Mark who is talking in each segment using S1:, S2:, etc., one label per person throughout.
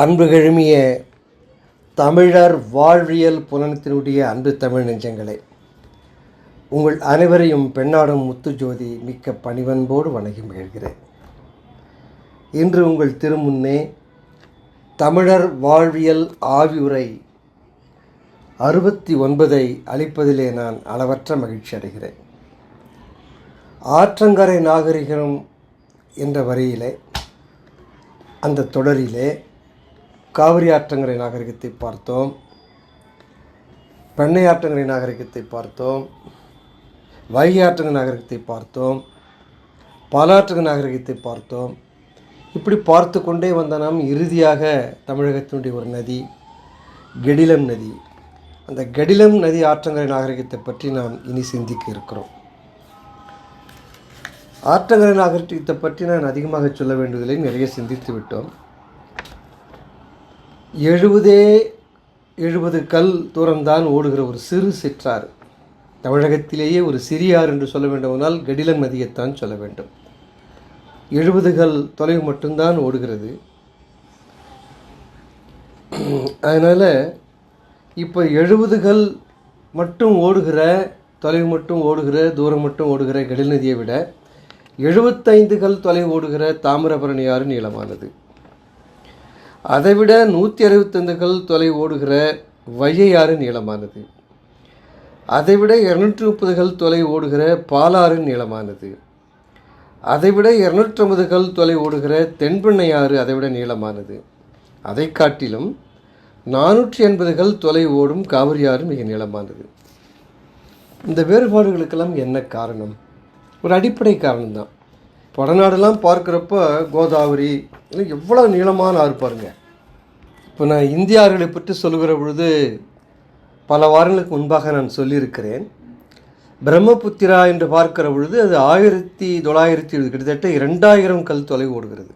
S1: அன்பு கிழமிய தமிழர் வாழ்வியல் புலனத்தினுடைய அன்பு தமிழ் நெஞ்சங்களே உங்கள் அனைவரையும் பெண்ணாடும் முத்துஜோதி மிக்க பணிவன்போடு வணங்கி மகிழ்கிறேன். இன்று உங்கள் திருமுன்னே தமிழர் வாழ்வியல் ஆவியுரை அறுபத்தி ஒன்பதை அளிப்பதிலே நான் அளவற்ற மகிழ்ச்சி அடைகிறேன். ஆற்றங்கரை நாகரிகம் என்ற வரியிலே அந்த தொடரிலே காவிரி ஆற்றங்கரை நாகரிகத்தை பார்த்தோம். பெண்ணை ஆற்றங்கரை நாகரிகத்தை பார்த்தோம். வைகை ஆற்றங்கரை நாகரிகத்தை பார்த்தோம். பாலாற்றங்கரை நாகரிகத்தை பார்த்தோம். இப்படி பார்த்து கொண்டே வந்த நாம் இறுதியாக தமிழகத்தினுடைய ஒரு நதி கெடிலம் நதி. அந்த கெடிலம் நதி ஆற்றங்கரை நாகரிகத்தை பற்றி நாம் இனி சிந்திக்க இருக்கிறோம். ஆற்றங்கரை நாகரிகத்தை பற்றி நான் அதிகமாக சொல்ல வேண்டியதில்லை நிறைய சிந்தித்து விட்டோம். எழுபதே எழுபது கல் தூரம்தான் ஓடுகிற ஒரு சிறு சிற்றாறு. தமிழகத்திலேயே ஒரு சிறியார் என்று சொல்ல வேண்டுமானால் கடிலம் நதியைத்தான் சொல்ல வேண்டும். எழுபது கல் தொலைவு மட்டும்தான் ஓடுகிறது. அதனால் இப்போ எழுபது கல் மட்டும் ஓடுகிற தொலைவு மட்டும் ஓடுகிற தூரம் மட்டும் ஓடுகிற கடில் நதியை விட எழுபத்தைந்து கல் தொலைவு ஓடுகிற தாமிரபரணி ஆறு நீளமானது. அதைவிட நூற்றி அறுபத்தைந்து கல் ஓடுகிற வையாறு நீளமானது. அதைவிட இரநூற்றி முப்பது கல் ஓடுகிற பாலாறு நீளமானது. அதைவிட இரநூற்றம்பது கல் தொலை ஓடுகிற தென்பெண்ணை ஆறு அதைவிட நீளமானது. அதை காட்டிலும் நானூற்றி எண்பது கல் தொலை ஓடும் காவிரி ஆறு மிக நீளமானது. இந்த வேறுபாடுகளுக்கெல்லாம் என்ன காரணம்? ஒரு அடிப்படை காரணம்தான். வடநாடெல்லாம் பார்க்குறப்ப கோதாவரி எவ்வளோ நீளமான ஆறு பாருங்க. இப்போ நான் இந்திய பற்றி சொல்கிற பொழுது பல வாரங்களுக்கு முன்பாக நான் சொல்லியிருக்கிறேன். பிரம்மபுத்திரா என்று பார்க்கிற பொழுது அது ஆயிரத்தி தொள்ளாயிரத்தி எழுபது கிட்டத்தட்ட இரண்டாயிரம் கல் தொலைவு ஓடுகிறது.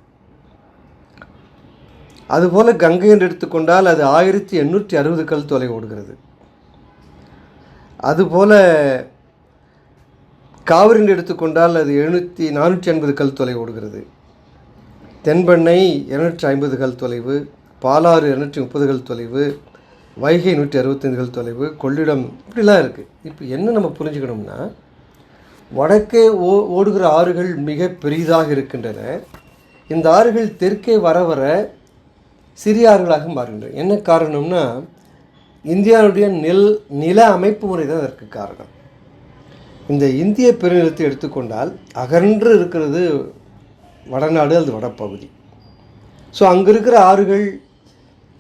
S1: அதுபோல் கங்கை என்று எடுத்துக்கொண்டால் அது ஆயிரத்தி எண்ணூற்றி அறுபது கல் தொலை ஓடுகிறது. அதுபோல் காவிரி என்று எடுத்துக்கொண்டால் அது எழுநூற்றி நானூற்றி ஐம்பது கல் தொலை ஓடுகிறது. தென்பெண்ணை இருநூற்றி ஐம்பது கல் தொலைவு பாலாறு இருநூற்றி முப்பது கல் தொலைவு வைகை நூற்றி அறுபத்தைந்து கல் தொலைவு கொள்ளிடம் இப்படிலாம் இருக்குது இப்போ என்ன நம்ம புரிஞ்சுக்கணும்னா வடக்கே ஓ ஓடுகிற ஆறுகள் மிக பெரிதாக இருக்கின்றன. இந்த ஆறுகள் தெற்கே வர வர சிறிய ஆறுகளாக மாறுகின்றன. என்ன காரணம்னா இந்தியாவுடைய நெல் நில அமைப்பு முறை தான் அதற்கு காரணம். இந்த இந்திய பெருநிலத்தை எடுத்துக்கொண்டால் அகன்று இருக்கிறது வடநாடு அது வடப்பகுதி ஸோ அங்கே இருக்கிற ஆறுகள்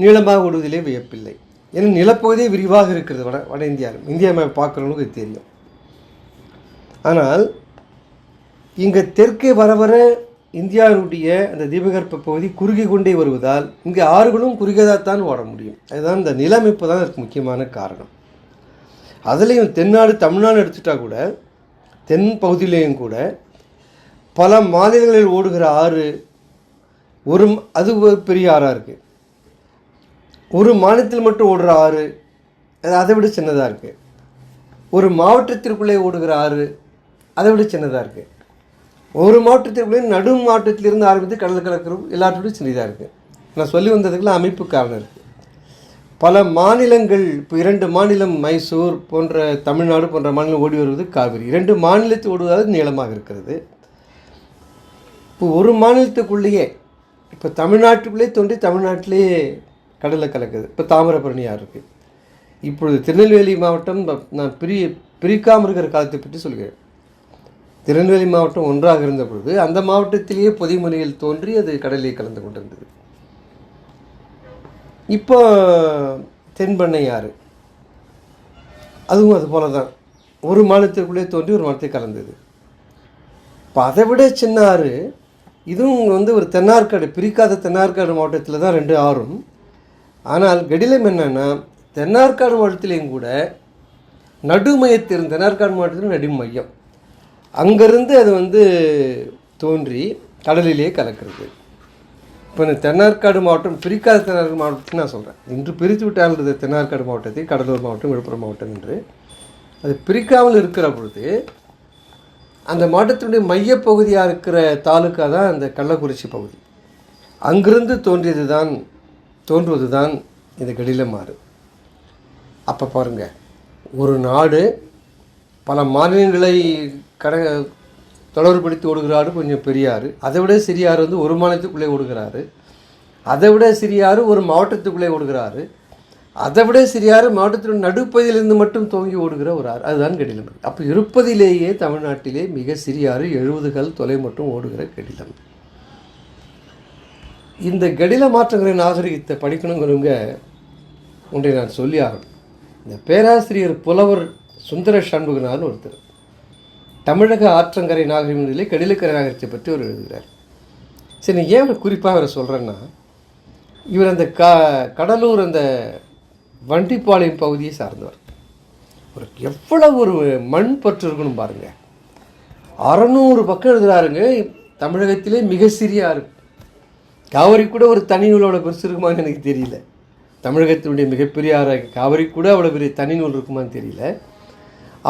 S1: நீளமாக ஓடுவதிலே வியப்பில்லை. ஏன்னா நிலப்பகுதியே விரிவாக இருக்கிறது வட வட இந்தியாவில் இந்தியா மேப் பார்க்குறவங்களுக்கு இது தெரியும். ஆனால் இங்கே தெற்கே வர வர இந்தியாவுடைய அந்த தீபகற்ப பகுதி குறுகி கொண்டே வருவதால் இங்கே ஆறுகளும் குறுகியதாகத்தான் ஓட முடியும். அதுதான் இந்த நிலமைப்பு தான் அதுக்கு முக்கியமான காரணம். அதுலேயும் தென்னாடு தமிழ்நாடு எடுத்துட்டா கூட தென் பகுதியிலேயும் கூட பல மாநிலங்களில் ஓடுகிற ஆறு ஒரு அது ஒரு பெரிய ஆறாக இருக்குது ஒரு மாநிலத்தில் மட்டும் ஓடுற ஆறு அது அதை விட சின்னதாக இருக்குது ஒரு மாவட்டத்திற்குள்ளே ஓடுகிற ஆறு அதை விட சின்னதாக இருக்குது ஒரு மாவட்டத்திற்குள்ளே நடு மாவட்டத்திலிருந்து ஆரம்பித்து கடல் கலக்கிறோம் எல்லாத்தையும் சின்னதாக இருக்குது நான் சொல்லி வந்ததுக்கெல்லாம் அமைப்பு காரணம் இருக்குது பல மாநிலங்கள் இப்போ இரண்டு மாநிலம் மைசூர் போன்ற தமிழ்நாடு போன்ற மாநிலம் ஓடி வருவது காவிரி. இரண்டு மாநிலத்தில் ஓடுவதாவது நீளமாக இருக்கிறது. இப்போ ஒரு மாநிலத்துக்குள்ளேயே இப்போ தமிழ்நாட்டுக்குள்ளே தோன்றி தமிழ்நாட்டிலேயே கடலை கலக்குது. இப்போ தாமிரபரணியாக இருக்குது இப்பொழுது திருநெல்வேலி மாவட்டம் நான் பிரி பிரிக்காமல் இருக்கிற காலத்தை பற்றி சொல்கிறேன். திருநெல்வேலி மாவட்டம் ஒன்றாக இருந்த பொழுது அந்த மாவட்டத்திலேயே பொதிமொழியில் தோன்றி அது கடலில் கலந்து கொண்டிருந்தது. இப்போ தென்பெண்ணை ஆறு அதுவும் அது போல தான் ஒரு மாநிலத்திற்குள்ளே தோன்றி ஒரு மாநிலத்தை கலந்தது. இப்போ அதை விட சின்ன ஆறு இதுவும் வந்து ஒரு தென்னார்காடு பிரிக்காத தென்னார்காடு மாவட்டத்தில் தான் ரெண்டு ஆறும். ஆனால் கடிலம் என்னென்னா தென்னார்காடு மாவட்டத்திலையும் கூட நடுமையத்திலும் தென்னார்காடு மாவட்டத்திலும் நடுமையம். அங்கேருந்து அது வந்து தோன்றி கடலிலே கலக்கிறது. இப்போ இந்த தென்னார்காடு மாவட்டம் பிரிக்காத தென்னார்காடு மாவட்டத்தை நான் சொல்கிறேன் இன்று பிரித்து விட்டால் தென்னார்காடு மாவட்டத்தை கடலூர் மாவட்டம் விழுப்புரம் மாவட்டம் என்று. அது பிரிக்காமல் இருக்கிற பொழுது அந்த மாவட்டத்தினுடைய மையப்பகுதியாக இருக்கிற தாலுக்கா தான் அந்த கள்ளக்குறிச்சி பகுதி. அங்கிருந்து தோன்றியது தான் தோன்றுவது தான் இந்த கடிலமாறு அப்போ பாருங்கள் ஒரு நாடு பல மாநிலங்களை கட தொடர்புபடுத்தி ஓடுகிறாரு கொஞ்சம் பெரியார். அதை விட சிறியார் வந்து ஒரு மாநிலத்துக்குள்ளே ஓடுகிறாரு. அதை விட சிறியார் ஒரு மாவட்டத்துக்குள்ளே ஓடுகிறாரு. அதை விட சிறியார் மாவட்டத்தின் நடுப்பகுதியிலிருந்து மட்டும் துவங்கி ஓடுகிற ஒரு ஆறு அதுதான் கடிலம். அப்போ இருப்பதிலேயே தமிழ்நாட்டிலே மிக சிறியாறு எழுபதுகள் தொலை மட்டும் ஓடுகிற கடிலம். இந்த கடில மாற்றங்களை நாகரிகத்தை படிக்கணுங்கிறவங்க ஒன்றை நான் சொல்லி ஆகணும். இந்த பேராசிரியர் புலவர் சுந்தர சண்முகநாதன் ஒருத்தர். தமிழக ஆற்றங்கரை நாகரிகத்திலே கடலுக்கரை நாகரிகத்தை பற்றி அவர் எழுதுகிறார். சரி ஏன் ஏன் குறிப்பாக அவரை சொல்கிறேன்னா இவர் அந்த க கடலூர் அந்த வண்டிப்பாளையம் பகுதியை சார்ந்தவர். ஒரு எவ்வளவு ஒரு மண் பற்று இருக்கணும் பாருங்கள் அறநூறு பக்கம் எழுதுகிறாருங்க தமிழகத்திலே மிக சிறிய ஆறு. காவிரி கூட ஒரு தனி நூலோட பெருசு இருக்குமான்னு எனக்கு தெரியல. தமிழகத்தினுடைய மிகப்பெரிய ஆறாக காவிரி கூட அவ்வளோ பெரிய தனி நூல் இருக்குமான்னு தெரியல.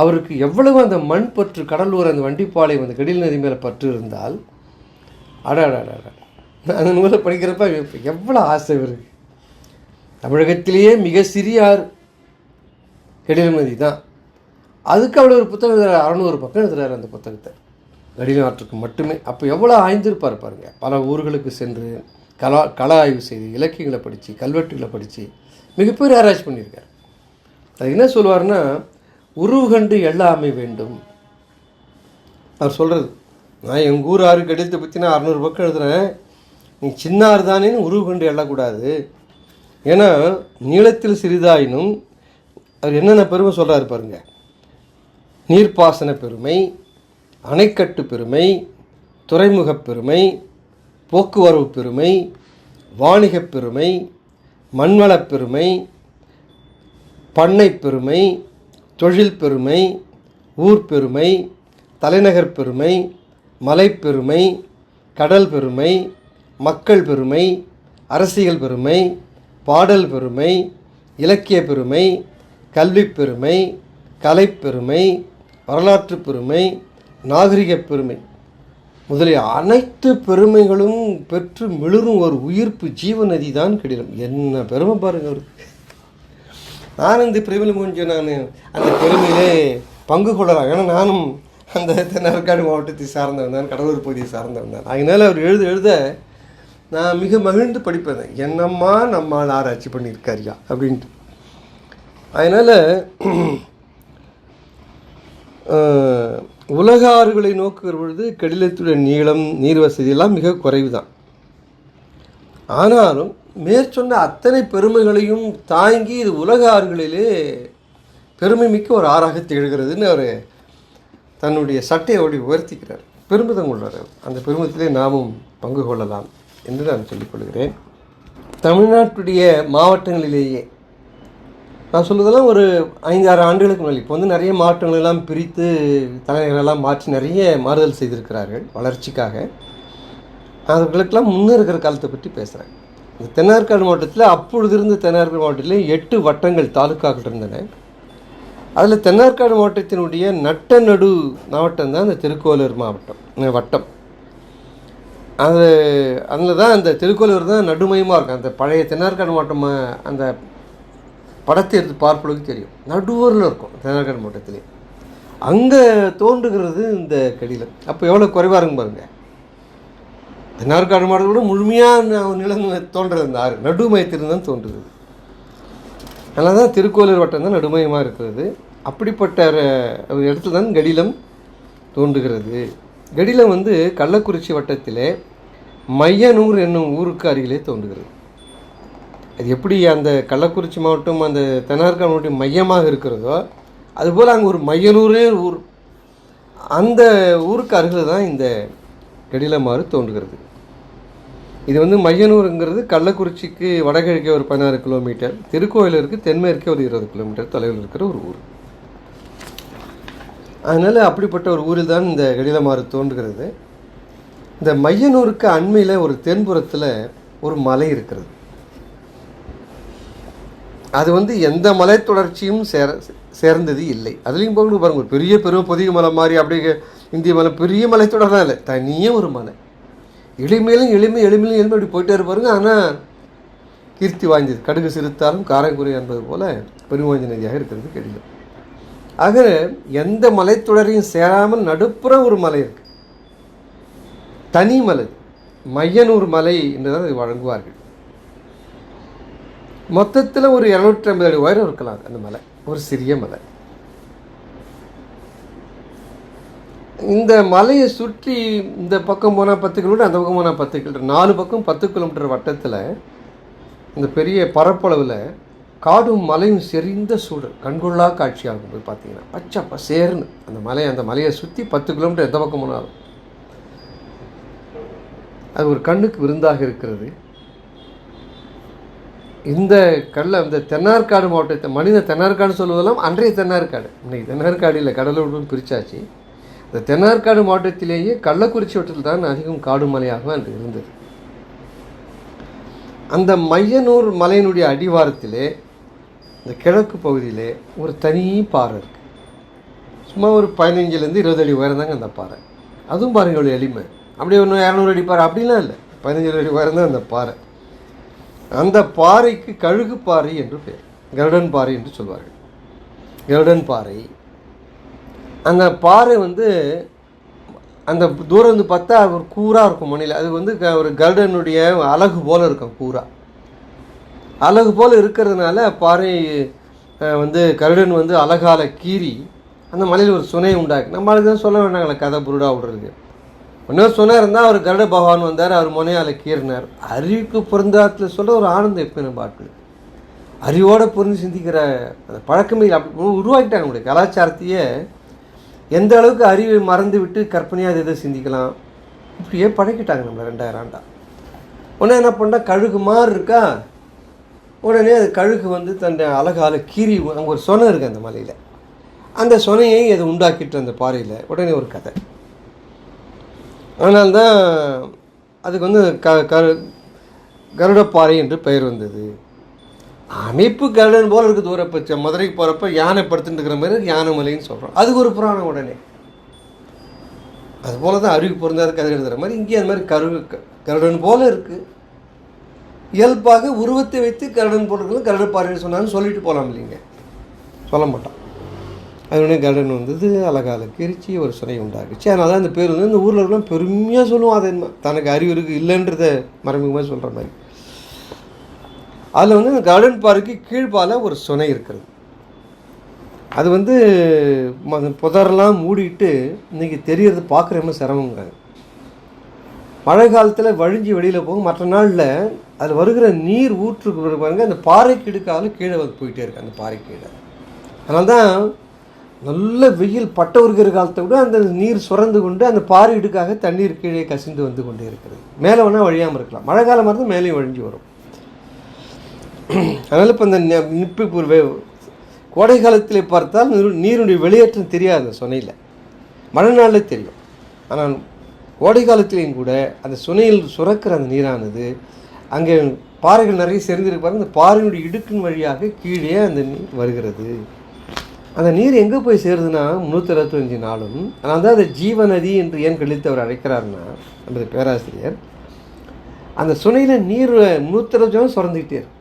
S1: அவருக்கு எவ்வளவு அந்த மண் பற்று கடலூர் அந்த வண்டிப்பாளையம் அந்த கடில் நதி மேலே பற்று இருந்தால் அடாடாடா அந்த நூலை படிக்கிறப்ப எவ்வளோ ஆசை இவருக்கு. தமிழகத்திலேயே மிக சிறிய ஆறு கடில் நதி தான். அதுக்கு அவ்வளோ ஒரு புத்தகம் எழுதுறாரு அறநூறு பக்கம் எழுதுறாரு அந்த புத்தகத்தை. கடில் ஆற்றுக்கு மட்டுமே. அப்போ எவ்வளோ ஆய்ந்திருப்பார் பாருங்கள் பல ஊர்களுக்கு சென்று கலா கல ஆய்வு செய்து இலக்கியங்களை படித்து கல்வெட்டுகளை படித்து மிகப்பெரிய ஆராய்ச்சி பண்ணியிருக்கார். அது என்ன சொல்லுவார்னா உருவு கண்டு எல்லாமே வேண்டும். அவர் சொல்கிறது நான் எங்கள் ஊர் ஆறு கடிதத்தை பற்றி நான் அறநூறு பக்கம் எழுதுகிறேன் நீ சின்ன ஆறு தானேன்னு உருவு கண்டு எழக்கூடாது ஏன்னா நீளத்தில் சிறிதாயினும் அவர் என்னென்ன பெருமை சொல்கிறாரு பாருங்க. நீர்ப்பாசன பெருமை அணைக்கட்டு பெருமை துறைமுகப் பெருமை போக்குவரவு பெருமை வாணிகப் பெருமை மண்வளப் பெருமை பண்ணை பெருமை தொழில் பெருமை ஊர் பெருமை தலைநகர் பெருமை மலைப்பெருமை கடல் பெருமை மக்கள் பெருமை அரசியல் பெருமை பாடல் பெருமை இலக்கிய பெருமை கல்விப் பெருமை கலைப்பெருமை வரலாற்று பெருமை நாகரிகப் பெருமை. முதலிய அனைத்து பெருமைகளும் பெற்று மிளரும் ஒரு உயிர்ப்பு ஜீவநதி தான் கிடைக்கும் என்ன பெருமை பாருங்கள் அவருக்கு நான் இந்த பிரிவில் முடிஞ்ச நான். அந்த பெருமையிலே பங்கு கொள்ளலாம். ஏன்னா நானும் அந்த தென்னார்காடு மாவட்டத்தை சார்ந்தவன் தான் கடலூர் பகுதியை சார்ந்தவன் தான். அதனால் அவர் எழுத எழுத நான் மிக மகிழ்ந்து படிப்பேன். என்னம்மா நம்மால் ஆராய்ச்சி பண்ணியிருக்காரியா? அப்படின்ட்டு. அதனால் உலக ஆறுகளை நோக்குகிற பொழுது கடிலத்துடைய நீளம் நீர் வசதியெல்லாம் மிக குறைவு தான் ஆனாலும் மேற்சொன்ன அத்தனை பெருமைகளையும் தாங்கி இது உலக ஆறுகளிலே பெருமை மிக்க ஒரு ஆறாக திகழ்கிறதுன்னு அவர் தன்னுடைய சட்டையோடு உயர்த்திக்கிறார். பெருமிதம் கொள்கிறார் அந்த பெருமிதத்திலே நாமும் பங்கு கொள்ளலாம் என்று நான் சொல்லிக்கொள்கிறேன் தமிழ்நாட்டுடைய மாவட்டங்களிலேயே நான் சொல்வதெல்லாம் ஒரு ஐந்து ஆறு ஆண்டுகளுக்கு முன்னாடி இப்போ வந்து நிறைய மாவட்டங்களெல்லாம் பிரித்து தலைநகரெல்லாம் மாற்றி நிறைய மாறுதல் செய்திருக்கிறார்கள் வளர்ச்சிக்காக. அவர்களுக்கெல்லாம் முன்னே இருக்கிற காலத்தை பற்றி பேசுகிறேன் தென்னார்காடு மாவட்டத்தில் அப்பொழுது இருந்த தென்னார்காடு மாவட்டத்தில் எட்டு வட்டங்கள் தாலுக்காக்கள் இருந்தன. அதில் தென்னார்காடு மாவட்டத்தினுடைய நட்ட நடு மாவட்டம் தான் அந்த திருக்கோலூர் மாவட்டம் வட்டம். அது அதில் தான் அந்த திருக்கோலூர் தான் நடுமையமாக இருக்கும். அந்த பழைய தென்னார்காடு மாவட்டம் அந்த படத்தை எடுத்து பார்ப்பளவுக்கு தெரியும். நடுவரில் இருக்கும் தென்னார்காடு மாவட்டத்திலே. அங்கே தோன்றுகிறது இந்த கடிதம். அப்போ எவ்வளோ குறைவாக இருக்கும் பாருங்கள் தென்னார்காடு மாவட்டத்தை விட முழுமையாக நிலம் தோன்றது இந்த ஆறு. நடுமயத்திலிருந்து தான் தோன்றுது. அதனால தான் திருக்கோலூர் வட்டம் தான் நடுமயமாக இருக்கிறது. அப்படிப்பட்ட இடத்துல தான் கடிலம் தோன்றுகிறது. கடிலம் வந்து கள்ளக்குறிச்சி வட்டத்திலே மையனூர் என்னும் ஊருக்கு அருகிலே தோன்றுகிறது. அது எப்படி அந்த கள்ளக்குறிச்சி மாவட்டம் அந்த தென்னார்காடு மாவட்டம் மையமாக இருக்கிறதோ அதுபோல் அங்கே ஒரு மையனூரே ஒரு ஊர். அந்த ஊருக்கு அருகில் தான் இந்த கடிலமாறு தோன்றுகிறது. இது வந்து மையனூருங்கிறது கள்ளக்குறிச்சிக்கு வடகிழக்கே ஒரு பதினாறு கிலோமீட்டர். திருக்கோயிலூருக்கு தென்மேற்கே ஒரு இருபது கிலோமீட்டர் தொலைவில் இருக்கிற ஒரு ஊர். அதனால் அப்படிப்பட்ட ஒரு ஊரில் தான் இந்த கடிதமாறு தோன்றுகிறது. இந்த மையனூருக்கு அண்மையில் ஒரு தென்புறத்தில் ஒரு மலை இருக்கிறது. அது வந்து எந்த மலை தொடர்ச்சியும் சேர சேர்ந்தது இல்லை. அதுலேயும் போகணும் பாருங்க ஒரு பெரிய பெரும் பொதிகை மலை மாதிரி அப்படியே இந்திய மலை பெரிய மலை தொடர்லாம் இல்லை. தனியே ஒரு மலை. எளிமையிலும் எளிமை எளிமையிலும் எளிமை அப்படி போயிட்டே இருப்பாருங்க ஆனால் கீர்த்தி வாய்ந்தது கடுகு சிறுத்தாலும் காரைக்குறை என்பது போல பெருமாஞ்சி நதியாக இருக்கிறது கடிதம் ஆக எந்த மலைத்தொடரையும் சேராமல் நடுப்புற ஒரு மலை இருக்கு. தனி மலை மையனூர் மலை என்றுதான் அதை வழங்குவார்கள். மொத்தத்தில் ஒரு இரநூற்றி ஐம்பது அடி உயரம் இருக்கலாம் அந்த மலை ஒரு சிறிய மலை. இந்த மலையை சுற்றி இந்த பக்கம் போனால் பத்து கிலோமீட்டர் அந்த பக்கம் போனால் பத்து கிலோமீட்டர் நாலு பக்கம் பத்து கிலோமீட்டர் வட்டத்தில் இந்த பெரிய பரப்பளவில் காடும் மலையும் செறிந்த சூழல் கண்கொள்ளா காட்சியாகும் போய் பார்த்தீங்கன்னா. பச்சை பசேர்னு அந்த மலையை அந்த மலையை சுற்றி பத்து கிலோமீட்டர் எந்த பக்கம் போனாலும். அது ஒரு கண்ணுக்கு விருந்தாக இருக்கிறது. இந்த கடலை இந்த தென்னார்காடு மாவட்டத்தை மனித தென்னார்காடு சொல்வதெல்லாம் அன்றைய தென்னார்காடு. இன்னைக்கு தென்னார்காடு இல்லை கடலூர்னு பிரித்தாச்சு இந்த தென்னார்காடு மாவட்டத்திலேயே கள்ளக்குறிச்சி வட்டத்தில் தான் அதிகம் காடு மலையாக அன்று இருந்தது. அந்த மையனூர் மலையினுடைய அடிவாரத்திலே இந்த கிழக்கு பகுதியிலே ஒரு தனி பாறை இருக்குது சும்மா ஒரு பதினஞ்சுலேருந்து இருபது அடி உயரம் தாங்க அந்த பாறை. அதுவும் பாருங்கள் எவ்வளோ எளிமை. அப்படியே ஒன்று இரநூறு அடி பாறை அப்படிலாம் இல்லை. பதினஞ்சு அடி உயரம் தான் அந்த பாறை. அந்த பாறைக்கு கழுகு பாறை என்று பேர். கருடன் பாறை என்று சொல்வார்கள். கருடன் பாறை அந்த பாறை வந்து அந்த தூரம் வந்து பார்த்தா ஒரு கூராக இருக்கும் மணியில். அது வந்து க- ஒரு கருடனுடைய அழகு போல் இருக்கும் கூரா. அழகு போல் இருக்கிறதுனால பாறை வந்து கருடன் வந்து அழகால கீறி அந்த மலையில் ஒரு சுனையை உண்டாக்கு. நம்மளுக்கு தான் சொல்ல வேண்டாங்களே கதை புருடா விடுறதுக்கு. இன்னும் சொன்னார் இருந்தால் அவர் கருட பகவான் வந்தார் அவர் முனையால் கீறினார். அறிவுக்கு பொருந்தாத்தில் சொல்ல ஒரு ஆனந்தம் எப்போ பாட்டு அறிவோடு புரிஞ்சு சிந்திக்கிற அந்த பழக்கமே இல்லை. அப்படி உருவாக்கிட்டாங்க நம்மளுடைய கலாச்சாரத்தையே எந்த அளவுக்கு அறிவை மறந்து விட்டு கற்பனையாக அதை இதை சிந்திக்கலாம்? இப்படியே பழக்கிட்டாங்க நம்மளை ரெண்டாயிரம் ஆண்டா. உடனே என்ன பண்ணால் கழுகு மாதிரி இருக்கா? உடனே அது கழுகு வந்து தன் அழகால கீறி அங்கே ஒரு சொனை இருக்குது அந்த மலையில். அந்த சொனையை அது உண்டாக்கிட்டு அந்த பாறையில். உடனே ஒரு கதை. அதனால்தான் அதுக்கு வந்து க கரு கருடப்பாறை என்று பெயர் வந்தது. அமைப்பு கருடன் போல் இருக்குது தூரப்பச்ச. மதுரைக்கு போகிறப்ப யானை படுத்துட்டு இருக்கிற மாதிரி யானை மலைன்னு சொல்கிறோம் அதுக்கு ஒரு புராணம் உடனே. அதுபோல் தான் அருவி பொருந்தாத கதை எழுதுகிற மாதிரி இங்கே அது மாதிரி கரு க- கருடன் போல் இருக்குது இயல்பாக உருவத்தை வைத்து கருடன் போட்டிருக்கணும் பாருன்னு சொன்னாலும் சொல்லிட்டு போகலாம் இல்லைங்க. சொல்ல மாட்டோம் அதனுடைய கருடன் வந்தது அழகால கிரிச்சி ஒரு சுனை உண்டாக்குச்சு அதனால தான் அந்த பேர் வந்து இந்த ஊரில் இருக்கலாம் பெருமையாக சொல்லுவோம் அதை தனக்கு அறிவு இருக்குது இல்லைன்றத மறைமுகமாக சொல்கிற மாதிரி. அதில் வந்து அந்த கார்டன் பார்க்கு கீழ்பால ஒரு சுனை இருக்கிறது அது வந்து புதரெல்லாம் மூடிட்டு இன்றைக்கி தெரியறது பார்க்குற சிரமங்க. மழை காலத்தில் வழிஞ்சி வெளியில் போகும் மற்ற நாளில் அதில் வருகிற நீர் ஊற்றுக்கு பாருங்கள் பாருங்க அந்த பாறை கிடுக்கால கீழே வந்து போயிட்டே இருக்கு அந்த பாறை கீழே. அதனால தான் நல்ல வெயில் பட்ட உருகிற காலத்தை விட அந்த நீர் சுரந்து கொண்டு அந்த பாறை இடுக்காக தண்ணீர் கீழே கசிந்து வந்து கொண்டே இருக்கிறது மேலே வேணால் வழியாமல் இருக்கலாம். மழை காலமாக இருந்தால் மேலேயும் வழிஞ்சு வரும். அதனால் இப்போ இந்த நிப்பு இப்போ ஒரு கோடை காலத்தில் பார்த்தால் நீரு- நீருடைய வெளியேற்றம் தெரியாது அந்த சுனையில். மழை நாளில் தெரியும். ஆனால் கோடை காலத்திலையும் கூட அந்த சுனையில் சுரக்கிற அந்த நீரானது அங்கே பாறைகள் நிறைய சேர்ந்திருக்கு அந்த பாறையினுடைய இடுக்கின் வழியாக கீழே அந்த நீர் வருகிறது. அந்த நீர் எங்கே போய் சேருதுன்னா முந்நூற்றி அறுபத்தஞ்சு நாளும் ஆனால் தான் அதை ஜீவநதி என்று ஏன் கழித்து அவர் அழைக்கிறாருன்னா நமது பேராசிரியர் அந்த சுனையில் நீர் முந்நூற்றி அறுபது சுரந்துக்கிட்டே இருக்கும்.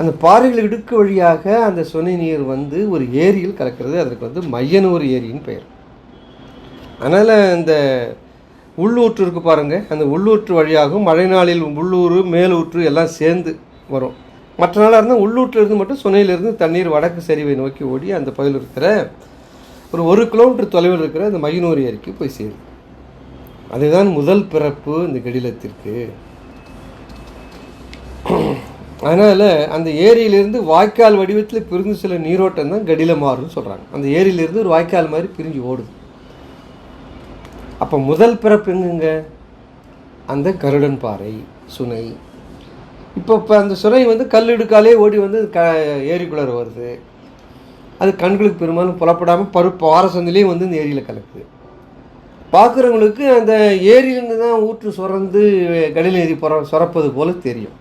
S1: அந்த பாறைகள் இடுக்கு வழியாக அந்த சுனை நீர் வந்து ஒரு ஏரியில் கலக்கிறது. அதற்கு வந்து மையனூர் ஏரியின் பெயர். அதனால் இந்த உள்ளூற்று இருக்குது பாருங்கள் அந்த உள்ளூற்று வழியாகவும் மழை நாளில் உள்ளூர் மேலூற்று எல்லாம் சேர்ந்து வரும். மற்ற நாளாக இருந்தால் உள்ளூற்றிலிருந்து மட்டும் சுனையிலிருந்து தண்ணீர் வடக்கு சரிவை நோக்கி ஓடி அந்த பகுதியில் இருக்கிற ஒரு ஒரு கிலோமீட்டர் தொலைவில் இருக்கிற அந்த மையனூர் ஏரிக்கு போய் சேரும். அதுதான் முதல் பிறப்பு இந்த கெடிலத்திற்கு. அதனால் அந்த ஏரியிலிருந்து வாய்க்கால் வடிவத்தில் பிரிந்து சில நீரோட்டம் தான் மாறும்னு சொல்கிறாங்க அந்த ஏரியிலிருந்து ஒரு வாய்க்கால் மாதிரி பிரிஞ்சு ஓடுது. அப்போ முதல் பிறப்பு எங்குங்க? அந்த கருடன் பாறை சுனை. இப்போ இப்போ அந்த சுனை வந்து கல்லிடுக்காலே ஓடி வந்து க ஏரிக்குள்ளார வருது. அது கண்களுக்கு பெரும்பாலும் புலப்படாமல் பருப்பு பாரசந்திலையும் வந்து இந்த ஏரியில் கலக்குது. பார்க்குறவங்களுக்கு அந்த ஏரியிலேருந்து தான் ஊற்று சுரந்து கடல் ஏரி புற சுரப்பது போல் தெரியும்.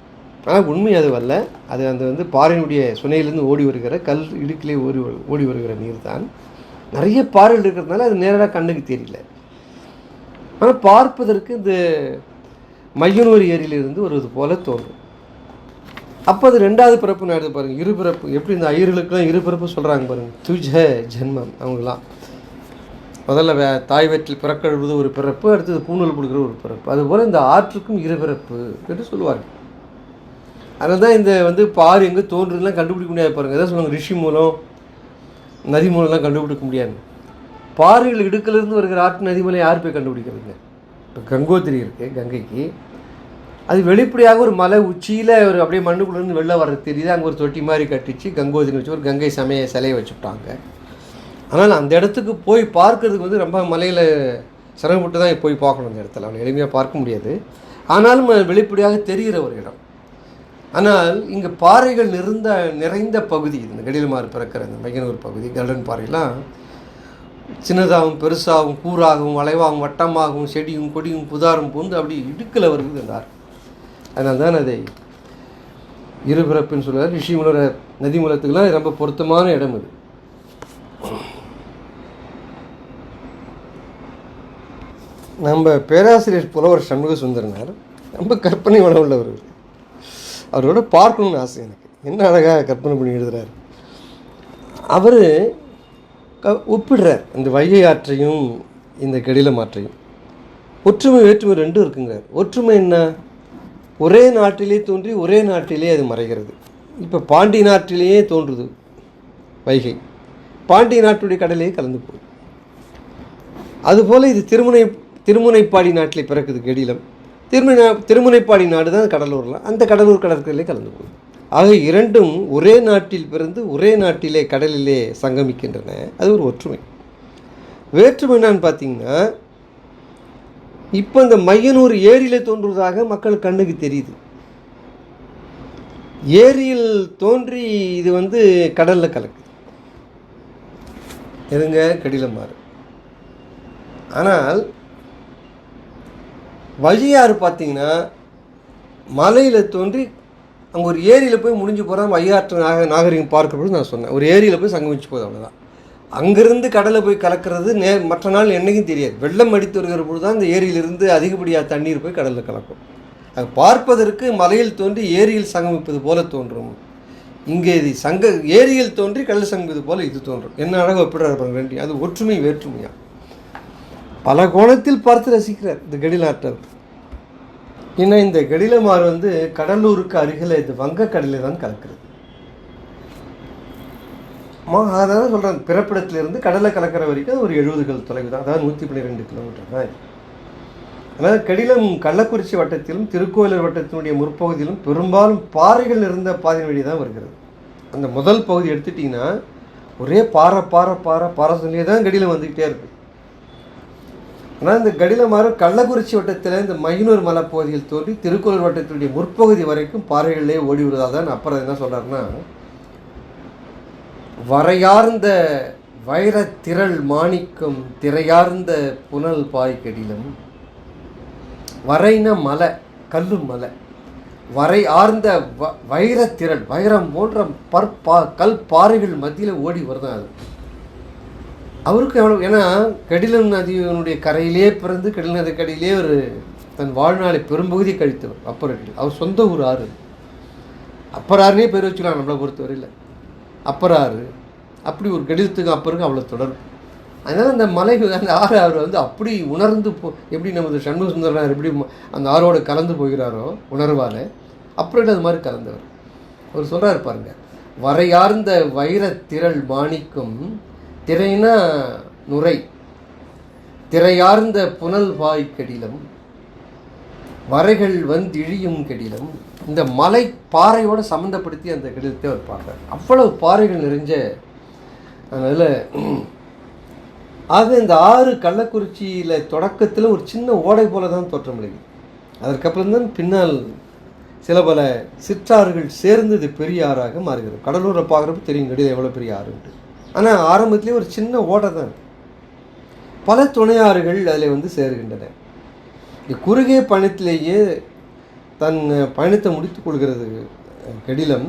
S1: ஆனால் உண்மை அது வரல அது அந்த வந்து பாறையினுடைய சுனையிலேருந்து ஓடி வருகிற கல் இடுக்கிலே ஓடி ஓடி வருகிற நீர் தான் நிறைய பாறைகள் இருக்கிறதுனால அது நேராக கண்ணுக்கு தெரியல. ஆனால் பார்ப்பதற்கு இந்த மையனூர் ஏரியிலிருந்து வருவது போல தோன்றும். அப்போ அது ரெண்டாவது பிறப்பு நடந்து பாருங்கள் இருபிறப்பு எப்படி இந்த ஐயர்களுக்கெல்லாம் இருபிறப்பு சொல்கிறாங்க பாருங்கள் துஜ ஜென்மம் அவங்களாம் முதல்ல வே தாய் வயிற்றில் பிறக்கழுவது ஒரு பிறப்பு அடுத்தது பூணூல் கொடுக்குற ஒரு பிறப்பு. அதுபோல் இந்த ஆற்றுக்கும் இருபிறப்பு என்று சொல்லுவார்கள். அதனால தான் இந்த வந்து பாரு எங்கே தோன்றதுலாம் கண்டுபிடிக்க முடியாது பாருங்கள் எதாவது சொல்லுவாங்க ரிஷி மூலம் நதி மூலம்லாம் கண்டுபிடிக்க முடியாது. பாறைகள் இடுக்கிலிருந்து வருகிற ஆற்று நதி மூலம் யார் போய் கண்டுபிடிக்கிறதுங்க? இப்போ கங்கோத்திரி இருக்குது கங்கைக்கு. அது வெளிப்படையாக ஒரு மலை உச்சியில் ஒரு அப்படியே மண்ணுக்குள்ளேருந்து வெளில வர்றது தெரியுது. அங்கே ஒரு தொட்டி மாதிரி கட்டிச்சு கங்கோத்திரி வச்சு ஒரு கங்கை சமய சிலையை வச்சுட்டாங்க. ஆனால் அந்த இடத்துக்கு போய் பார்க்கறதுக்கு வந்து ரொம்ப மலையில் சிரமப்பட்டு தான் போய் பார்க்கணும் அந்த இடத்துல. அவ்வளோ எளிமையாக பார்க்க முடியாது. ஆனாலும் வெளிப்படையாக தெரிகிற ஒரு இடம். ஆனால் இங்கே பாறைகள் நிறைந்த நிறைந்த பகுதி இந்த கடிலமாறு பிறக்கிற இந்த மையனூர் பகுதி கார்டன் பாறைலாம் சின்னதாகவும் பெருசாகவும் கூறாகவும் வளைவாகவும் வட்டமாகவும் செடியும் கொடியும் புதாரும் பூந்து அப்படி இடுக்கில் வருது என்றார். அதனால் தான் அதை இருபிறப்புன்னு சொல்லுவார் ரிஷிமுலர நதிமூலத்துக்கெல்லாம் ரொம்ப பொருத்தமான இடம் இது நம்ம பேராசிரியர் புலவர் சண்முக சுந்தரனார் ரொம்ப கற்பனை வளம் உள்ளவர். அவரோட பார்க்கணும்னு ஆசை எனக்கு. என்ன அழகாக கற்பனை பண்ணி எழுதுறாரு. அவர் க ஒப்பிடுறார். இந்த வைகை ஆற்றையும் இந்த கெடிலம் ஆற்றையும் ஒற்றுமை வேற்றுமை ரெண்டும் இருக்குங்க ஒற்றுமை என்ன? ஒரே நாட்டிலே தோன்றி ஒரே நாட்டிலே அது மறைகிறது. இப்போ பாண்டி நாட்டிலேயே தோன்றுது வைகை. பாண்டி நாட்டுடைய கடலையே கலந்து போகுது. அதுபோல் இது திருமுனை திருமுனைப்பாடி நாட்டில் பிறக்குது கெடிலம். திருமண திருமுனைப்பாடி நாடு தான் கடலூரில். அந்த கடலூர் கடற்கரையிலே கலந்து போகுது ஆக இரண்டும் ஒரே நாட்டில் பிறந்து ஒரே நாட்டிலே கடலிலே சங்கமிக்கின்றன. அது ஒரு ஒற்றுமை. வேற்றுமை என்னான்னு பார்த்தீங்கன்னா இப்போ இந்த மையனூர் ஏரியில் தோன்றுவதாக மக்கள் கண்ணுக்கு தெரியுது. ஏரியில் தோன்றி இது வந்து கடலில் கலக்கு எதுங்க கடிலமாறு ஆனால் வழியாறு பார்த்தீங்கன்னா மலையில் தோன்றி அங்கே ஒரு ஏரியில் போய் முடிஞ்சு போகிறோம் வையாற்று நாக நாகரிகம் பார்க்கறது நான் சொன்னேன். ஒரு ஏரியில் போய் சங்கமிச்சு போகுது அவ்வளோதான் அங்கேருந்து கடலை போய் கலக்கிறது நே மற்ற நாள் என்றைக்கும் தெரியாது. வெள்ளம் அடித்து வருகிற பொழுது தான் அந்த ஏரியிலிருந்து அதிகப்படியாக தண்ணீர் போய் கடலில் கலக்கும். அது பார்ப்பதற்கு மலையில் தோன்றி ஏரியில் சங்கமிப்பது போல தோன்றும். இங்கே இது சங்க ஏரியில் தோன்றி கடல் சங்கமிப்பது போல இது தோன்றும். என்ன அழகாக ஒப்பிடுறாரு ரெண்டு அது ஒற்றுமை வேற்றுமையாக பல கோணத்தில் பார்த்து ரசிக்கிறார் இந்த கடிலாட்டம் ஏன்னா இந்த கடிலமாறு வந்து கடலூருக்கு அருகில் இது வங்கக்கடலில் தான் கலக்கிறது. மா அதான் சொல்கிறாங்க பிறப்பிடத்திலிருந்து கடலை கலக்கிற வரைக்கும் அது ஒரு எழுபது கல் தொலைவு தான். அதாவது நூற்றி பன்னிரெண்டு கிலோமீட்டர். தான் அதாவது கடிலம் கள்ளக்குறிச்சி வட்டத்திலும் திருக்கோயிலூர் வட்டத்தினுடைய முற்பகுதியிலும் பெரும்பாலும் பாறைகள் இருந்த பாதை வழி தான் வருகிறது. அந்த முதல் பகுதி எடுத்துட்டிங்கன்னா ஒரே பாறை பாறை பாறை பாறை சொல்லியே தான் கடிலம் வந்துக்கிட்டே இருக்குது ஆனால் இந்த கடிலமாறு கள்ளக்குறிச்சி வட்டத்தில் இந்த மைனூர் மலைப்பகுதியில் தோன்றி திருக்கோளூர் வட்டத்தினுடைய முற்பகுதி வரைக்கும் பாறைகளிலே ஓடி விடுவதாக தான் அப்புறம் என்ன சொல்கிறாருன்னா வரையார்ந்த வைரத்திரள் மாணிக்கம் திரையார்ந்த புனல் பாய் கடிலம் வரைன மலை கல்லு மலை வரை ஆர்ந்த வ வைரத்திரள் வைரம் போன்ற பற்பா கல் பாறைகள் மத்தியில் ஓடி வருதான் அது. அவருக்கு எவ்வளோ ஏன்னா கடிலம் நதியினுடைய கரையிலே பிறந்து கடில நதி கடையிலே ஒரு தன் வாழ்நாளை பெரும்பகுதி கழித்தவர் அப்பர் அடிகள் அவர் சொந்த ஊர் ஆறு. அப்பராறுனே பேர் வச்சுக்கலாம் நம்மளை பொறுத்தவரையில். அப்பராறு அப்படி ஒரு கடிதத்துக்கு அப்பருக்கு அவ்வளோ தொடர்பு. அதனால் அந்த மலை அந்த ஆறு அவர் வந்து அப்படி உணர்ந்து போ எப்படி நமது சண்முக சுந்தரனார் எப்படி அந்த ஆறோடு கலந்து போகிறாரோ உணர்வால் அப்புறம் அது மாதிரி கலந்தவர். அவர் சொல்கிறார் பாருங்கள் வரையார்ந்த வைர திரள் மாணிக்கும் திரைனா நுரை. திரையார்ந்த புனல் வாய் கடிலம். வரைகள் வந்திழியும் கடிலம். இந்த மலை பாறையோடு சம்மந்தப்படுத்தி அந்த கடிதத்தை அவர் பார்க்குறார் அவ்வளவு பாறைகள் நிறைஞ்ச அதனால் ஆக இந்த ஆறு கள்ளக்குறிச்சியில் தொடக்கத்தில் ஒரு சின்ன ஓடை போல தான் தோற்றமடைகிறது அதற்கப்புறம் தான் பின்னால் சில பல சிற்றாறுகள் சேர்ந்து இது பெரிய ஆறாக மாறுகிறது. கடலூரை பார்க்குறப்ப தெரியும் கடிதம் எவ்வளோ பெரிய ஆறுன்ட்டு ஆனால் ஆரம்பத்திலே ஒரு சின்ன ஓடை தான். பல துணையாறுகள் அதில் வந்து சேருகின்றன. இந்த குறுகிய பயணத்திலேயே தன் பயணத்தை முடித்து கொள்கிறது கடிலம்.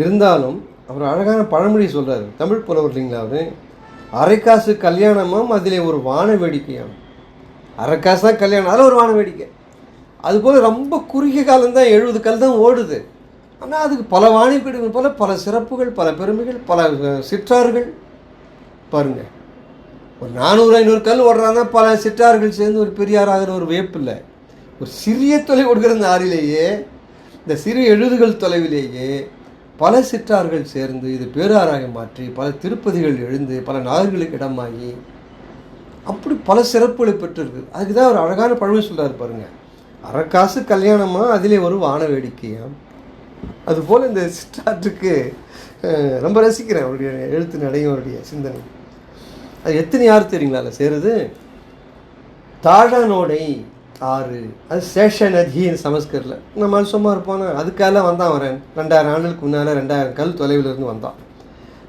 S1: இருந்தாலும் அவர் அழகான பழமொழி சொல்கிறார் தமிழ் புலவர் இல்லைங்களா அவர்? அரைக்காசு கல்யாணமும் அதில் ஒரு வான வேடிக்கையாம். அரைக்காசு தான் கல்யாணம்? அதில் ஒரு வான வேடிக்கை. அதுபோல் ரொம்ப குறுகிய காலம் தான் எழுபது கல் தான் ஓடுது. ஆனால் அதுக்கு பல வாணிபடிகள் போல பல சிறப்புகள் பல பெருமைகள் பல சிற்றார்கள். பாருங்கள் ஒரு நானூறு ஐநூறு கல் ஓடுறாங்கன்னா பல சிற்றார்கள் சேர்ந்து ஒரு பெரியார் ஆகிற ஒரு வியப்பு இல்லை. ஒரு சிறிய தொலை கொடுக்குற இந்த ஆறிலேயே இந்த சிறு எழுதுகள் தொலைவிலேயே பல சிற்றார்கள் சேர்ந்து இது பேராராக மாற்றி பல திருப்பதிகள் எழுந்து பல நாடுகளுக்கு இடமாகி அப்படி பல சிறப்புகளை பெற்றிருக்கு. அதுக்கு தான் ஒரு அழகான பழமை சொல்கிறார் பாருங்கள் அறக்காசு கல்யாணமாக அதிலே ஒரு வான வேடிக்கையாக அதுபோல் இந்த சிற்றாற்றுக்கு ரொம்ப ரசிக்கிறேன் அவருடைய எழுத்து நடையும் அவருடைய சிந்தனை. அது எத்தனை யார் தெரியுங்களா அதில் சேருது? தாழனோடை ஆறு. அது சேஷ நதின்னு சமஸ்கரில் நம்ம சும்மா இருப்போம்னா அதுக்காக வந்தான் வரேன் ரெண்டாயிரம் ஆண்டுகளுக்கு முன்னால் ரெண்டாயிரம் கல் தொலைவில் இருந்து வந்தான்.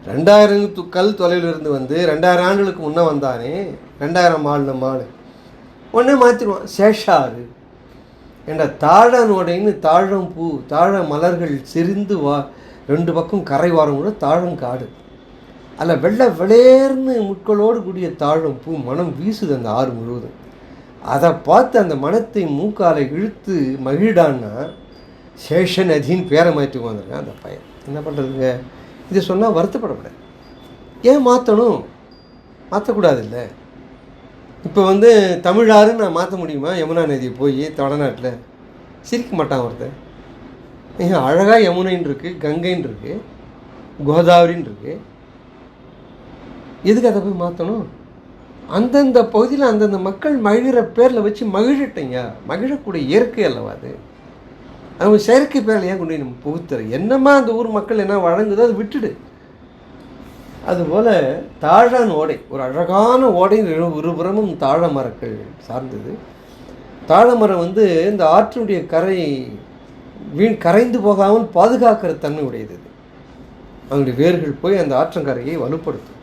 S1: ரெண்டாயிரம் து- கல் தொலைவில் இருந்து வந்து ரெண்டாயிரம் ஆண்டுகளுக்கு முன்னே வந்தானே. ரெண்டாயிரம் மாடு மாடு உடனே மாற்றிடுவான் சேஷாறு. என்ற தாழனோடைன்னு தாழம் பூ தாழ மலர்கள் செறிந்து வா ரெண்டு பக்கம் கரை வாரம் கூட தாழம் காடு. அதில் வெள்ளை வெளியேர்னு முட்களோடு கூடிய தாழம் பூ மனம் வீசுது அந்த ஆறு முழுவதும். அதை பார்த்து அந்த மனத்தை மூக்கால இழுத்து மகிழ்டான்னா சேஷ நதின்னு பேரை மாற்றி வந்திருக்கான் அந்த பையன். என்ன பண்ணுறதுங்க இதை சொன்னால் வருத்தப்படக்கூடாது. ஏன் மாற்றணும் மாற்றக்கூடாதுல்ல இப்போ வந்து தமிழாறுன்னு நான் மாற்ற முடியுமா? யமுனா நதியை போய் வடநாட்டில் சிரிக்க மாட்டான் ஒருத்தன். ஏன் அழகாக யமுனைன்னு இருக்குது கங்கைன்னு இருக்குது கோதாவரின்னு இருக்குது எதுக்கு அதை போய் மாற்றணும் அந்தந்த பகுதியில் அந்தந்த மக்கள் மகிழ பேரில் வச்சு மகிழட்டீங்க. மகிழக்கூடிய இயற்கை அல்லவா அது? அவங்க செயற்கை பேரில் ஏன் கொண்டு போய் நம்ம புகுத்துற என்னமா அந்த ஊர் மக்கள் என்ன வழங்குதோ அதை விட்டுடு. அதுபோல் தாழான் ஓடை ஒரு அழகான ஓடை இருபுறமும் தாழ மரங்கள் சார்ந்தது. தாழமரம் வந்து இந்த ஆற்றினுடைய கரை வீண் கரைந்து போகாமல் பாதுகாக்கிற தன்மை உடையது. அவங்களுடைய அதனுடைய வேர்கள் போய் அந்த ஆற்றங்கரையை வலுப்படுத்தும்.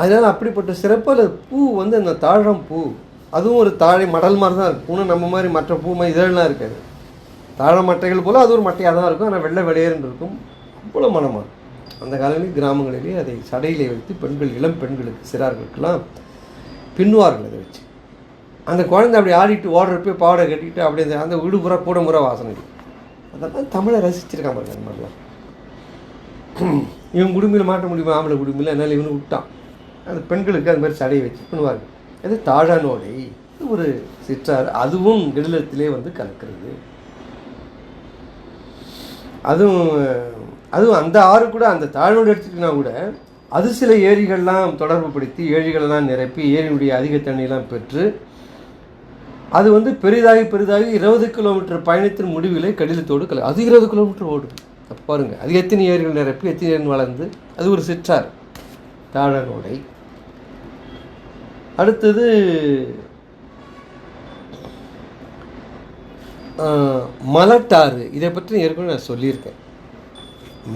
S1: அதனால் அப்படிப்பட்ட சிறப்பில் பூ வந்து அந்த தாழம் பூ. அதுவும் ஒரு தாழை மடல் மாதிரி தான் இருக்கும். பூனை நம்ம மாதிரி மற்ற பூ மாதிரி இதழெலாம் இருக்காது. தாழ மட்டைகள் போல் அது ஒரு மட்டையாக தான் இருக்கும். ஆனால் வெள்ளை வெளியேறுன்னு இருக்கும். அவ்வளோ மனமாக இருக்கும். அந்த காலங்களில் கிராமங்களிலே அதை சடையிலே வைத்து பெண்கள் இளம் பெண்களுக்கு சிறார்களுக்கெல்லாம் பின்னுவார்கள் அதை வச்சு. அந்த குழந்தை அப்படி ஆடிட்டு ஓடுறப்ப பாவாடை கட்டிட்டு அப்படியே அந்த- அந்த வீடு கூட முறை வாசனை அதெல்லாம் தமிழை ரசிச்சிருக்கான் பாருங்க அந்த மாதிரிலாம். இவன் குடும்பியில் மாட்ட முடியுமா? ஆம்பளை குடும்பியில் அதனால் இவனு விட்டான். அந்த பெண்களுக்கு அது மாதிரி சடையை வச்சு பண்ணுவாங்க அது தாழானோடை ஒரு சிற்றார் அதுவும் கெடிலத்திலே வந்து கலக்கிறது. அதுவும் அதுவும் அந்த ஆறு கூட அந்த தாழ்வோடு எடுத்துக்கினா கூட அது சில ஏரிகள்லாம் தொடர்பு படுத்தி ஏரிகளெல்லாம் நிரப்பி ஏரியுடைய அதிக தண்ணியெல்லாம் பெற்று அது வந்து பெரிதாகி பெரிதாகி இருபது கிலோமீட்டர் பயணத்தின் முடிவிலே கடிதத்தோடு கல அது இருபது கிலோமீட்டர் ஓடும். அப்போ பாருங்கள் அது எத்தனை ஏரிகள் நிரப்பி எத்தனை ஏரி வளர்ந்து அது ஒரு சிற்றார் தாழனோடை அடுத்தது மலட்டாறு. இதை பற்றி ஏற்கனவே நான் சொல்லியிருக்கேன்.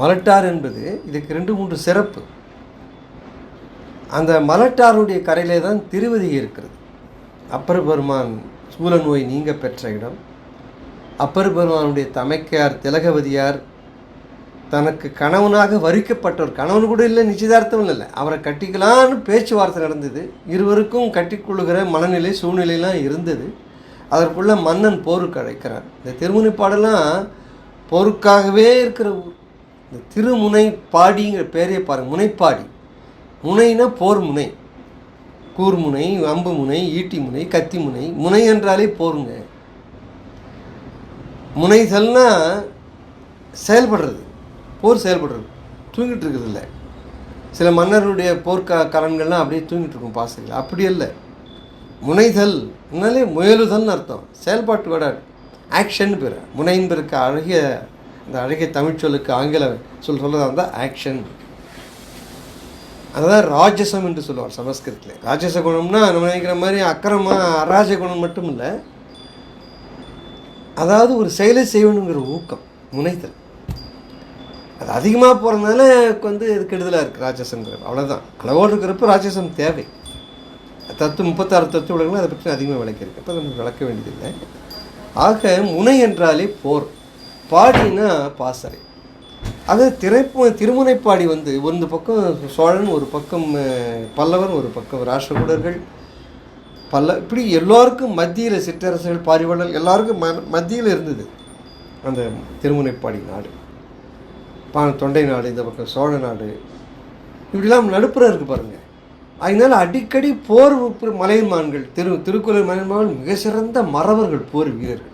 S1: மலட்டார் என்பது இதுக்கு ரெண்டு மூன்று சிறப்பு. அந்த மலட்டாருடைய கரையிலே தான் திருவதி இருக்கிறது. அப்பர் பெருமான் சூழ நோய் நீங்க பெற்ற இடம். அப்பர் பெருமானுடைய தமைக்கையார் திலகவதியார் தனக்கு கணவனாக வரிக்கப்பட்டவர் கணவன் கூட இல்லை நிச்சயதார்த்தம் இல்லை. அவரை கட்டிக்கலான்னு பேச்சுவார்த்தை நடந்தது. இருவருக்கும் கட்டிக்கொள்ளுகிற மனநிலை சூழ்நிலையெல்லாம் இருந்தது. அதற்குள்ள மன்னன் போருக்கு அழைக்கிறார். இந்த திருமுனைப்பாடெல்லாம் போருக்காகவே இருக்கிற ஊர். இந்த திருமுனை பாடிங்கிற பேரே பாருங்க. முனைப்பாடி. முனைனா போர் முனை. கூர்முனை அம்பு முனை ஈட்டி முனை கத்தி முனை. முனை என்றாலே போருங்க. முனைதல்னா செயல்படுறது. போர் செயல்படுறது. தூங்கிட்டு இருக்கிறது இல்லை. சில மன்னர்களுடைய போர்க்க கலன்கள்லாம் அப்படியே தூங்கிட்டு இருக்கும் பாசைகள் அப்படி இல்லை முனைதல் என்னாலே முயலுதல்னு அர்த்தம். செயல்பாட்டு விட ஆக்ஷன் பேர் முனைன்னு இருக்க அழகிய அந்த அழகிய தமிழ்ச்சொலுக்கு ஆங்கிலம் ஆங்கில சொல் சொல்றதா இருந்தால் ஆக்ஷன் அதுதான் ராஜசம் என்று சொல்லுவார் சமஸ்கிருதத்தில். ராஜச குணம்னா நம்ம நினைக்கிற மாதிரி அக்கிரமா அராஜ குணம் மட்டும் இல்லை அதாவது ஒரு செயலை செய்யணுங்கிற ஊக்கம் முனைத்தல் அது அதிகமாக போகிறதுனால வந்து இது கெடுதலாக இருக்குது ராட்சசங்கிற அவ்வளோதான் அளவோடு இருக்கிறப்ப ராட்சசம் தேவை. தத்து முப்பத்தாறு தத்து உலகங்கள் அதை பற்றி அதிகமாக விளக்கியிருக்கு. அப்போ நம்ம விளக்க வேண்டியதில்லை. ஆக முனை என்றாலே போர். பாடினா பாசறை. அது திரைப்பு திருமுனைப்பாடி வந்து ஒரு பக்கம் சோழன் ஒரு பக்கம் பல்லவன் ஒரு பக்கம் ராஷ்டிரகூடர்கள் பல்ல இப்படி எல்லாருக்கும் மத்தியில் சிற்றரசர்கள் பாரிவள்ளல் எல்லாருக்கும் ம மத்தியில் இருந்தது அந்த திருமுனைப்பாடி நாடு. பா தொண்டை நாடு இந்த பக்கம் சோழ நாடு. இப்படிலாம் நடுப்புற இருக்கு பாருங்க. அதனால் அடிக்கடி போர் பு- மலையமான்கள் திரு திருக்குறள் மலையமான்கள் மிக சிறந்த மறவர்கள் போர் வீரர்கள்.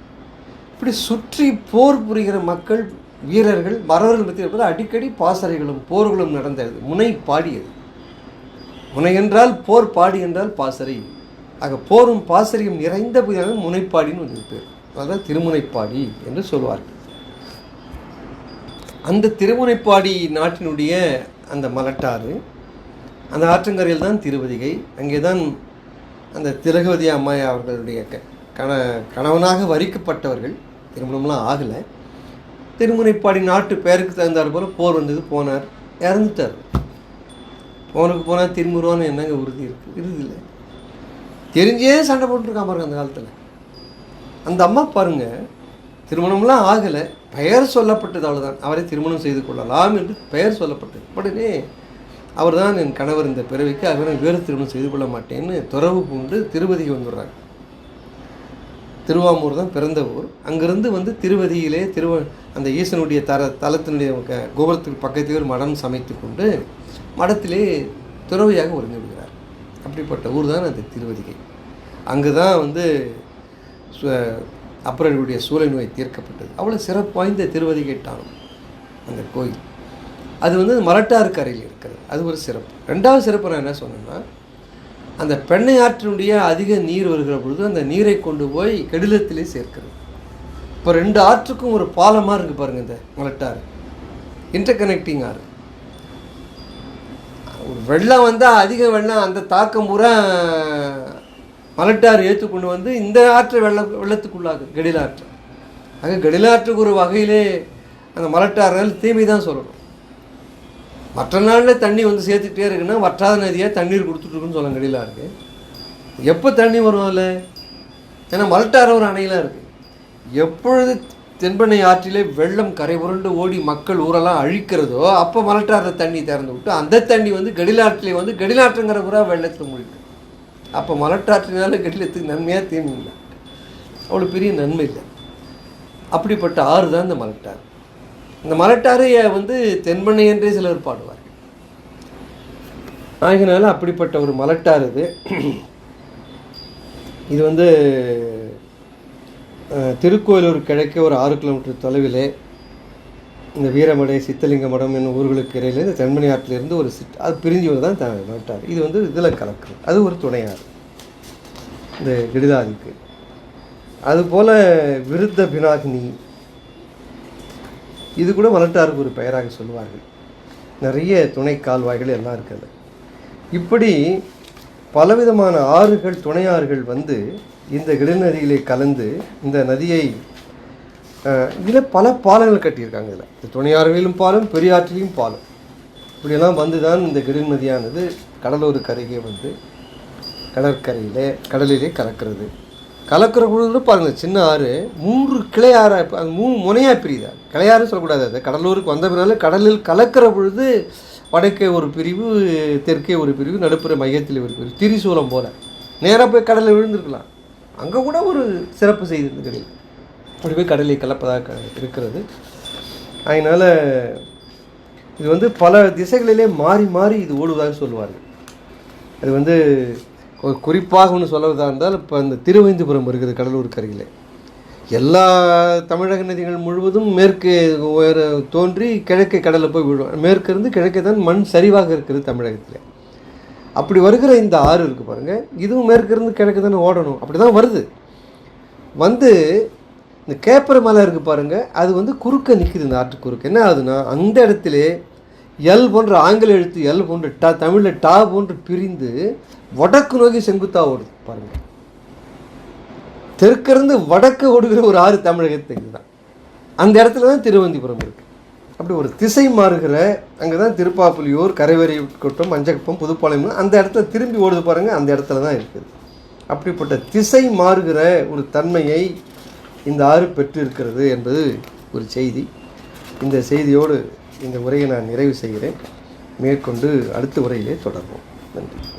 S1: இப்படி சுற்றி போர் புரிகிற மக்கள் வீரர்கள் மறவர்கள் பற்றி இருப்பது அடிக்கடி பாசறைகளும் போர்களும் நடந்தது முனை பாடியது முனை என்றால் போர் பாடி என்றால் பாசறை. ஆக போரும் பாசறையும் நிறைந்த புதிதாக முனைப்பாடின்னு ஒன்று பேர். அதான் திருமுனைப்பாடி என்று சொல்வார்கள். அந்த திருமுனைப்பாடி நாட்டினுடைய அந்த மலட்டாறு அந்த ஆற்றங்கரையில் தான் திருவதிகை அங்கே தான் அந்த திலகவதி அம்மாய் அவர்களுடைய க கண கணவனாக வரிக்கப்பட்டவர்கள். திருமணம்லாம் ஆகலை. திருமுனைப்பாடி நாட்டு பெயருக்கு தகுந்தாற் போல போர் வந்தது போனார் இறந்துட்டார். போனுக்கு போனால் திரும்புருவான்னு என்னங்க உறுதி இருக்குது இறுதி இல்லை. தெரிஞ்சே சண்டை போட்டுருக்கான் பாருங்க அந்த காலத்தில். அந்த அம்மா பாருங்கள் திருமணம்லாம் ஆகலை பெயர் சொல்லப்பட்டது அவ்வளோதான் அவரை திருமணம் செய்து கொள்ளலாம் என்று பெயர் சொல்லப்பட்டது. உடனே அவர் தான் என் கணவர் இந்த பிறவிக்கு அவரை வேறு திருமணம் செய்து கொள்ள மாட்டேன்னு துறவு பூண்டு திருப்பதிக்கு வந்துடுறாங்க திருவாமூர் தான் பிறந்த ஊர். அங்கேருந்து வந்து திருவதியிலே திருவ அந்த ஈசனுடைய தர தலத்தினுடைய கோபுரத்துக்கு பக்கத்திலே ஒரு மடம் சமைத்து கொண்டு மடத்திலே துறவியாக ஒருங்கி விடுகிறார் அப்படிப்பட்ட ஊர் தான் அந்த திருவதிகை. அங்கு தான் வந்து சு- அப்பரர்களுடைய சூளை நோய் தீர்க்கப்பட்டது. அவ்வளோ சிறப்பு வாய்ந்த திருவதிகை டானம் அந்த கோயில். அது வந்து மலட்டாறு கரையில் இருக்கிறது. அது ஒரு சிறப்பு. ரெண்டாவது சிறப்பு நான் என்ன சொன்னேன்னா அந்த பெண்ணை ஆற்றினுடைய அதிக நீர் வருகிற பொழுது அந்த நீரை கொண்டு போய் கெடிலத்திலே சேர்க்கிறது. இப்போ ரெண்டு ஆற்றுக்கும் ஒரு பாலமாக இருக்குது பாருங்கள் இந்த மலட்டாறு. இன்டர்கனெக்டிங் ஆறு. ஒரு வெள்ளம் வந்தால் அதிக வெள்ளம் அந்த தாக்கம் பூரா மலட்டாறு ஏற்றுக்கொண்டு வந்து இந்த ஆற்றை வெள்ள வெள்ளத்துக்குள்ளாகு கெடிலாற்று. ஆக கெடிலாற்றுக்கு ஒரு வகையிலே அந்த மலட்டாறுனால தீமை தான் சொல்லணும். மற்ற நாளில் தண்ணி வந்து சேர்த்துட்டே இருக்குன்னா வற்றாத நதியாக தண்ணீர் கொடுத்துட்ருக்குன்னு சொல்ல கெடிலா இருக்குது எப்போ தண்ணி வரும் அதில்? ஏன்னா மலட்டார ஒரு அணையெல்லாம் இருக்குது எப்பொழுது தென்பெண்ணை ஆற்றிலே வெள்ளம் கரை புரண்டு ஓடி மக்கள் ஊரெல்லாம் அழிக்கிறதோ அப்போ மலட்டார தண்ணி திறந்து விட்டு அந்த தண்ணி வந்து கடிலாற்றிலே வந்து கடிலாற்றுங்கிற பூரா வெள்ளத்தில் மூழ்கிடும் அப்போ மலட்டாற்றினால கடிலத்துக்கு நன்மையாக தீமை இல்லை அவ்வளோ பெரிய நன்மை இல்லை. அப்படிப்பட்ட ஆறு தான் இந்த மலட்டாறு இந்த மலட்டாரையை வந்து தென்பண்ணை என்றே சிலர் பாடுவார்கள். ஆகினால அப்படிப்பட்ட ஒரு மலட்டார் இது. இது வந்து திருக்கோயிலூர் கிழக்கே ஒரு ஆறு கிலோமீட்டர் தொலைவிலே இந்த வீரமடை சித்தலிங்க மடம் என்னும் ஊர்களுக்கு இடையில இந்த தென்மணி ஆற்றிலிருந்து ஒரு சிட் அது பிரிஞ்சு தான் த இது வந்து இதில் கலக்கு அது ஒரு துணையாறு இந்த கிடிதாதிக்கு அதுபோல் விருத்த பினாகினி இது கூட மலட்டாருக்கு ஒரு பெயராக சொல்லுவார்கள். நிறைய துணை கால்வாய்கள் எல்லாம் இருக்குது. இப்படி பலவிதமான ஆறுகள் துணையாறுகள் வந்து இந்த கிடல் கலந்து இந்த நதியை இதில் பல பாலங்கள் கட்டியிருக்காங்க இதில். இந்த துணையாறுகளிலும் பாலம் பெரியாற்றிலையும் பாலம். இப்படியெல்லாம் வந்து தான் இந்த கிடல் நதியானது கடலூர் கரையே வந்து கடற்கரையிலே கடலிலே கலக்கிறது. கலக்கிற குழுன்னு பாருங்கள் சின்ன ஆறு மூன்று கிளையாறாக அது மூணு முனையாக பிரியுதா. கிளையாறு சொல்லக்கூடாது அது. கடலூருக்கு வந்த பிறகு கடலில் கலக்கிற பொழுது வடக்கே ஒரு பிரிவு தெற்கே ஒரு பிரிவு நடுப்புற மையத்தில் ஒரு பிரிவு. திரிசூலம் போல். நேராக போய் கடலில் விழுந்திருக்கலாம். அங்கே கூட ஒரு சிறப்பு செய்தி இந்த கடலில் அப்படி போய் கடலை கலப்பதாக இருக்கிறது. அதனால் இது வந்து பல திசைகளிலே மாறி மாறி இது ஓடுவதாக சொல்லுவார்கள். அது வந்து ஒரு குறிப்பாக ஒன்று சொல்லுவதாக இருந்தால் இப்போ இந்த திருவைந்தபுரம் இருக்குது கடலூர் கரையில். எல்லா தமிழக நதிகள் முழுவதும் மேற்கே உயர தோன்றி கிழக்கே கடலில் போய் விழும். மேற்கு இருந்து கிழக்கே தான் மண் சரிவாக இருக்குது தமிழகத்தில். அப்படி வருகிற இந்த ஆறு இருக்குது பாருங்கள் இதுவும் மேற்கிருந்து கிழக்கு தானே ஓடணும். அப்படி தான் வருது. வந்து இந்த கேப்பர மலை இருக்குது பாருங்கள் அது வந்து குறுக்க நிற்குது இந்த ஆற்று குறுக்கு என்ன ஆகுதுன்னா அந்த இடத்துல எல் போன்ற ஆங்கில எழுத்து எல் போன்ற டா தமிழில் டா போன்று பிரிந்து வடக்கு நோக்கி செங்குத்தா ஓடுது. பாருங்கள் தெற்கிருந்து வடக்கு ஓடுகிற ஒரு ஆறு தமிழகத்துக்கு தான் அந்த இடத்துல தான் திருவந்திபுரம் இருக்குது அப்படி ஒரு திசை மாறுகிற அங்கே தான் திருப்பாப்புலியூர் கரைவேரி கூட்டம் மஞ்சக்குப்பம் புதுப்பாளையம் அந்த இடத்துல திரும்பி ஓடுது பாருங்கள் அந்த இடத்துல தான் இருக்குது. அப்படிப்பட்ட திசை மாறுகிற ஒரு தன்மையை இந்த ஆறு பெற்று இருக்கிறது என்பது ஒரு செய்தி. இந்த செய்தியோடு இந்த உரையை நான் நிறைவு செய்கிறேன். மேற்கொண்டு அடுத்த உரையிலே தொடர்வோம். நன்றி.